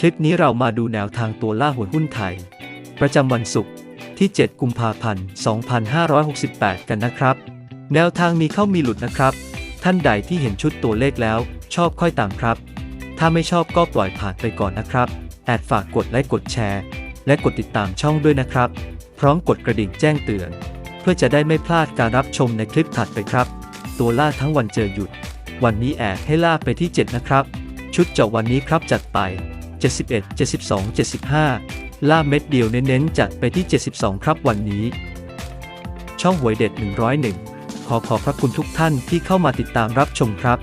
คลิปนี้เรามาดูแนวทางตัวล่าหวยหุ้นไทย ประจำวันศุกร์ที่ 7 กุมภาพันธ์ 2568 กันนะครับ แนวทางมีเข้ามีหลุดนะครับ ท่านใดที่เห็นชุดตัวเลขแล้ว ชอบค่อยตามครับ ถ้าไม่ชอบก็ปล่อยผ่านไปก่อนนะครับแอดฝากกดไลค์กดแชร์ และกดติดตามช่องด้วยนะครับ พร้อมกดกระดิ่งแจ้งเตือน เพื่อจะได้ไม่พลาดการรับชมในคลิปถัดไปครับ ตัวล่าทั้งวันเจอหยุด วันนี้แอดให้ล่าไปที่ 7 นะครับ ชุดเจาะวันนี้ครับจัดไป 71 72 75 ล่าเม็ดเดียวเน้นๆ จัดไปที่ 72 ครับวันนี้ ช่องหวยเด็ด 101 ขอขอบพระคุณทุกท่านที่เข้ามาติดตามรับชมครับ